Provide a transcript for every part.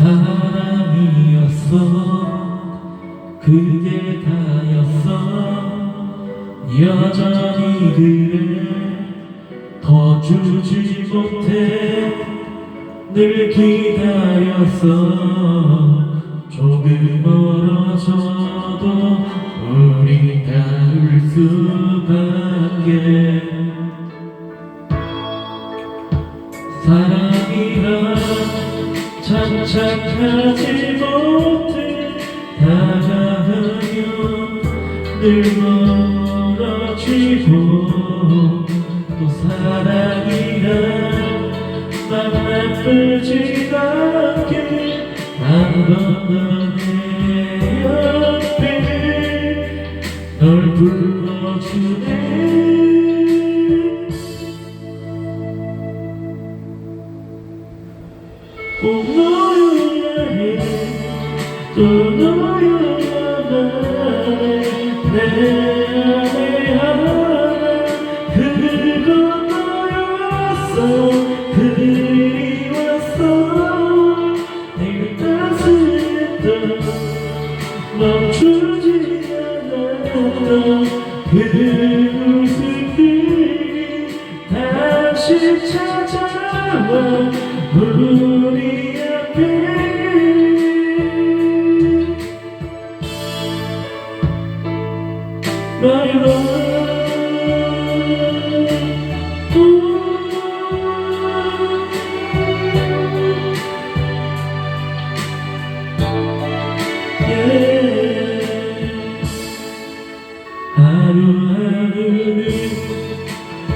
사랑이었어. 그게 다였어. 여전히 그래 더 주지 못해 늘 기다렸어. 조금 멀어져도 우리 닿을 수밖에. 사랑이란 참착하지 못해 다가가면 늘 멀어지고 또 사랑이란 맘 나쁘지 않게 한번더내 옆에 널 불러주네 멈추지 않았던 그 모습들이 다시 찾아와 우리 앞에 love 하루하루를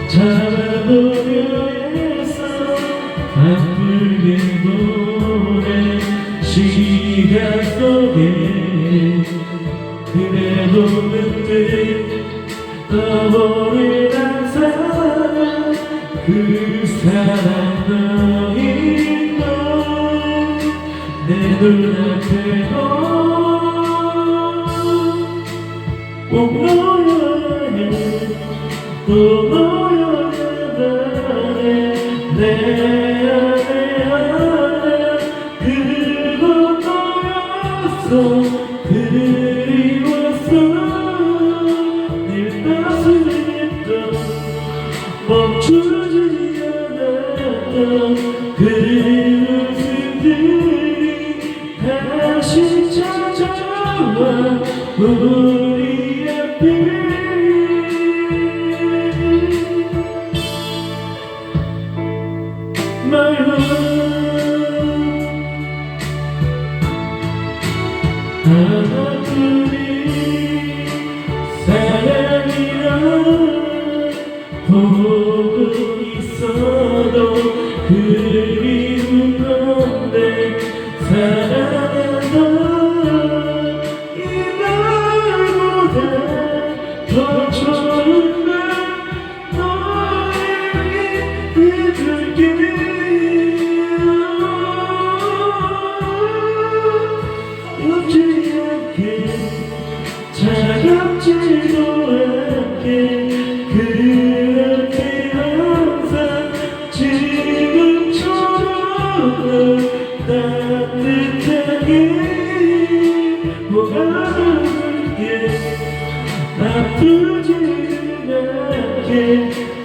잡아보려 시간 속에 그래도 문득 떠오르는 사람 그 사람 너인 너내 눈앞에 꼭 너여 우리 앞에 않게 차갑지도 않게 그렇게 항상 지금처럼 따뜻하게 뭐가줄게 아프지는 않게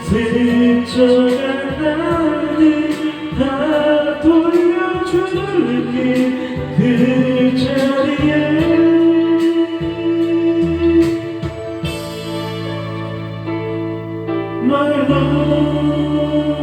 스쳐간 날들 다 돌려줄게. 그 My love